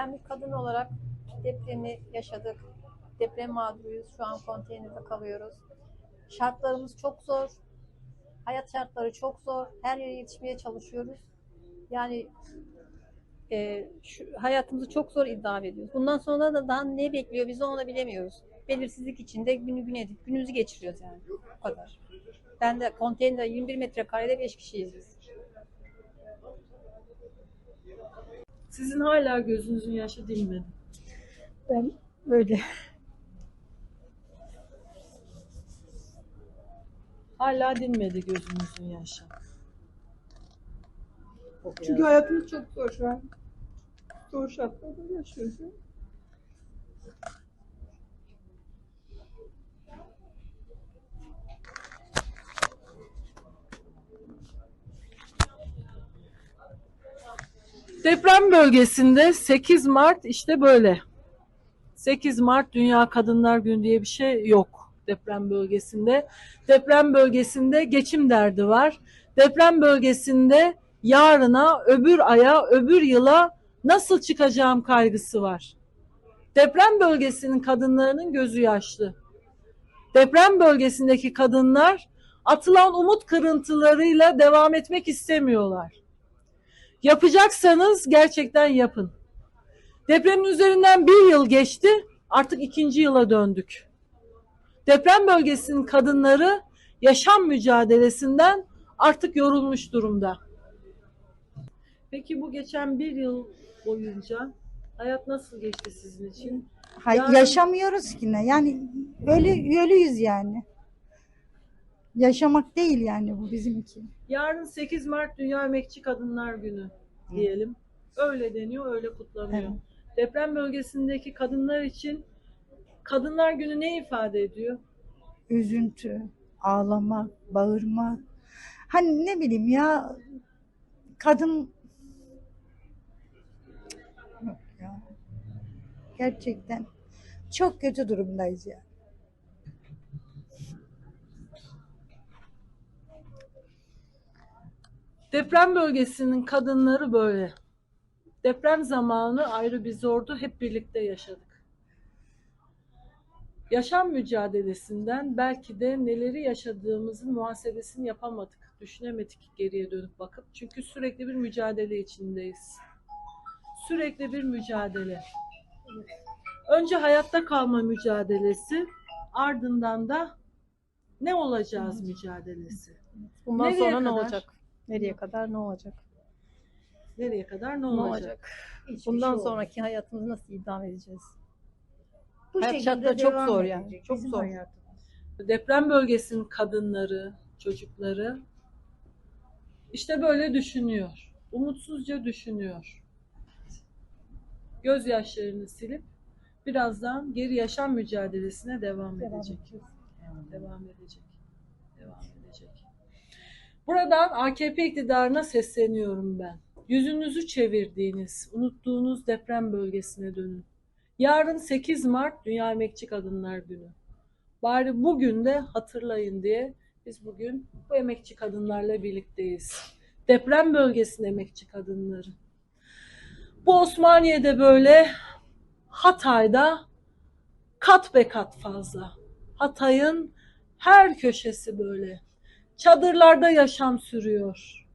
Ben bir kadın olarak depremi yaşadık. Deprem mağduruyuz. Şu an konteynerde kalıyoruz. Şartlarımız çok zor. Hayat şartları çok zor. Her yere yetişmeye çalışıyoruz. Yani e, şu, hayatımızı çok zor idame ediyoruz. Bundan sonra da daha ne bekliyor bizi onu bilemiyoruz. Belirsizlik içinde günü gün edip günümüzü geçiriyoruz yani. Bu kadar. Ben de konteyner 21 metrekarede 5 kişiyiz biz. Sizin hala gözünüzün yaşı dinmedi. Ben böyle Hala dinmedi gözünüzün yaşı. Çünkü hayatımız çok zor şu an. Zor şartlarda yaşıyoruz. Deprem bölgesinde 8 Mart işte böyle. 8 Mart Dünya Kadınlar Günü diye bir şey yok deprem bölgesinde. Deprem bölgesinde geçim derdi var. Deprem bölgesinde yarına, öbür aya, öbür yıla nasıl çıkacağım kaygısı var. Deprem bölgesinin kadınlarının gözü yaşlı. Deprem bölgesindeki kadınlar atılan umut kırıntılarıyla devam etmek istemiyorlar. Yapacaksanız gerçekten yapın. Depremin üzerinden bir yıl geçti, artık ikinci yıla döndük. Deprem bölgesinin kadınları yaşam mücadelesinden artık yorulmuş durumda. Peki bu geçen bir yıl boyunca hayat nasıl geçti sizin için? Hay- Yani- Yaşamıyoruz ki ne? Yani ölü, ölüyüz yani. Yaşamak değil yani bu bizim için. Yarın 8 Mart Dünya Emekçi Kadınlar Günü diyelim. Öyle deniyor, öyle kutlanıyor. Evet. Deprem bölgesindeki kadınlar için Kadınlar Günü ne ifade ediyor? Üzüntü, ağlamak, bağırmak. Hani ne bileyim ya kadın Yok ya. Gerçekten çok kötü durumdayız ya. Deprem bölgesinin kadınları böyle. Deprem zamanı ayrı bir zordu, hep birlikte yaşadık. Yaşam mücadelesinden belki de neleri yaşadığımızın muhasebesini yapamadık, düşünemedik geriye dönüp bakıp. Çünkü sürekli bir mücadele içindeyiz. Sürekli bir mücadele. Önce hayatta kalma mücadelesi, ardından da ne olacağız mücadelesi. bundan Nereye sonra ne kadar? olacak? Nereye kadar ne olacak? Nereye kadar ne Ne olacak? olacak? Hiçbir Bundan şey sonraki hayatımızı nasıl idame edeceğiz? Bu Hayat şekilde şartları çok zor edecek yani, çok bizim zor. hayatımız. deprem bölgesinin kadınları, çocukları işte böyle düşünüyor. Umutsuzca düşünüyor. Gözyaşlarını silip birazdan geri yaşam mücadelesine devam Devam edecek. edeceğiz. Devam edecek. Devam edecek. Buradan AKP iktidarına sesleniyorum ben. Yüzünüzü çevirdiğiniz, unuttuğunuz deprem bölgesine dönün. Yarın 8 Mart Dünya Emekçi Kadınlar Günü. Bari bugün de hatırlayın diye biz bugün bu emekçi kadınlarla birlikteyiz. Deprem bölgesinin emekçi kadınları. Bu Osmaniye'de böyle, Hatay'da kat be kat fazla. Hatay'ın her köşesi böyle. Çadırlarda yaşam sürüyor.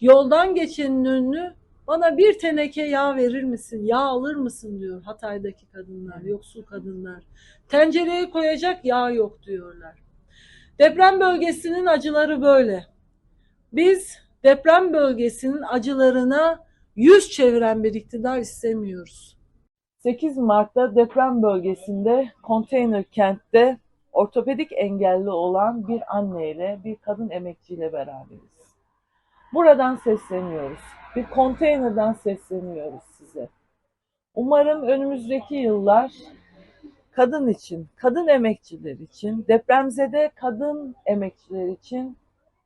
Yoldan geçenin önünü bana bir teneke yağ verir misin, yağ alır mısın diyor Hatay'daki kadınlar, yoksul kadınlar. Tencereye koyacak yağ yok diyorlar. Deprem bölgesinin acıları böyle. Biz deprem bölgesinin acılarına yüz çeviren bir iktidar istemiyoruz. 8 Mart'ta deprem bölgesinde konteyner kentte ortopedik engelli olan bir anneyle bir kadın emekçiyle beraberiz. Buradan sesleniyoruz. Bir konteynerden sesleniyoruz size. Umarım önümüzdeki yıllar kadın için, kadın emekçiler için, depremzede kadın emekçiler için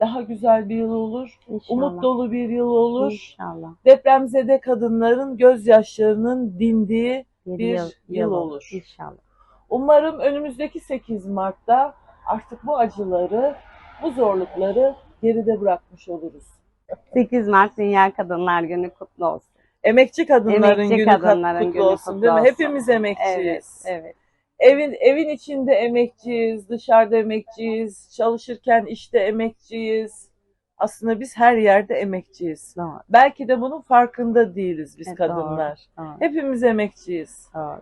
daha güzel bir yıl olur. Umut dolu bir yıl olur. İnşallah. Depremzede kadınların gözyaşlarının dindiği bir yıl olur. İnşallah. Umarım önümüzdeki 8 Mart'ta artık bu acıları, bu zorlukları geride bırakmış oluruz. 8 Mart Dünya Kadınlar Günü kutlu olsun. Emekçi kadınların Emekçi günü kadınların kutlu günü olsun kutlu değil mi? olsun. Hepimiz emekçiyiz. Evet, evet. Evin evin içinde emekçiyiz, dışarıda emekçiyiz, çalışırken işte emekçiyiz. Aslında biz her yerde emekçiyiz. Doğru. Belki de bunun farkında değiliz biz Evet, doğru. kadınlar. Doğru. Hepimiz emekçiyiz. doğru.